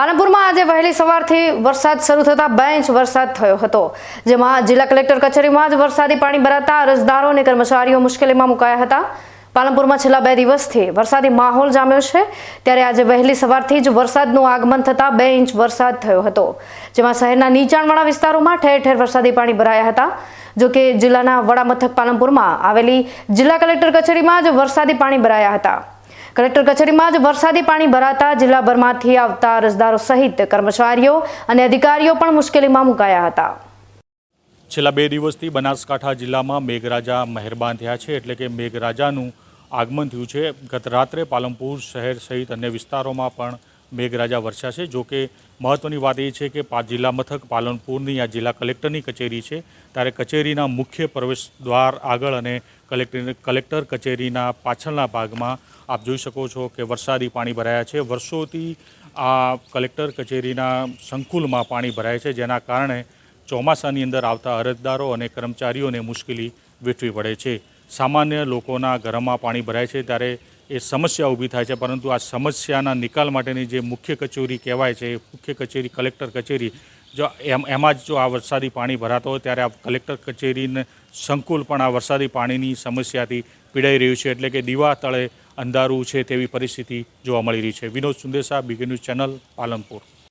પાલનપુરમાં આજે વહેલી સવારથી વરસાદ શરૂ થતાં બે ઇંચ વરસાદ થયો હતો, જેમાં જિલ્લા કલેક્ટર કચેરીમાં જ વરસાદી પાણી ભરાતા અરજદારો અને કર્મચારીઓ મુશ્કેલીમાં મુકાયા હતા. પાલનપુરમાં છેલ્લા બે દિવસથી વરસાદી માહોલ જામ્યો છે, ત્યારે આજે વહેલી સવારથી જ વરસાદનું આગમન થતાં બે ઇંચ વરસાદ થયો હતો, જેમાં શહેરના નીચાણવાળા વિસ્તારોમાં ઠેર ઠેર વરસાદી પાણી ભરાયા હતા. જો કે જિલ્લાના વડામથક પાલનપુરમાં આવેલી જિલ્લા કલેક્ટર કચેરીમાં જ વરસાદી પાણી ભરાયા હતા. કલેક્ટર કચેરીમાં જ વરસાદી પાણી ભરાતા જિલ્લાભરમાંથી આવતા અરજદારો સહિત કર્મચારીઓ અને અધિકારીઓ પણ મુશ્કેલીમાં મુકાયા હતા. છેલ્લા બે દિવસથી બનાસકાંઠા જિલ્લામાં મેઘરાજા મહેરબાન થયા છે એટલે કે મેઘરાજાનું આગમન થયું છે. ગત રાત્રે પાલનપુર શહેર સહિત અન્ય વિસ્તારોમાં પણ મેઘરાજા વરસાશે છે, જો મહત્ત્વની વાત એ છે કે જિલ્લા મથક પાલનપુરની આ જિલ્લા કલેક્ટરની કચેરી છે. ત્યારે કચેરીના મુખ્ય પ્રવેશ દ્વાર આગળ અને કલેક્ટર કલેક્ટર કચેરીના પાછળના ભાગમાં આપ જોઈ શકો છો કે વરસાદી પાણી ભરાયા છે. વર્ષોથી આ કલેક્ટર કચેરીના સંકુલમાં પાણી ભરાય છે, જેના કારણે ચોમાસાની અંદર આવતા અરજદારો અને કર્મચારીઓને મુશ્કેલી વેઠવી પડે છે. સામાન્ય લોકોના ઘરમાં પાણી ભરાય છે, ત્યારે એ સમસ્યા ઊભી થાય છે, પરંતુ આ સમસ્યાના નિકાલ માટેની જે મુખ્ય કચેરી કહેવાય છે મુખ્ય કચેરી કલેક્ટર કચેરી, જો એમ, એમાં જ જો આ વરસાદી પાણી ભરાતો હોય, ત્યારે આ કલેક્ટર કચેરીને સંકુલ પણ આ વરસાદી પાણીની સમસ્યાથી પીડાઈ રહ્યું છે, એટલે કે દીવા તળે અંધારું છે તેવી પરિસ્થિતિ જોવા મળી રહી છે. Vinod Sundesa, BK news channel Palanpur.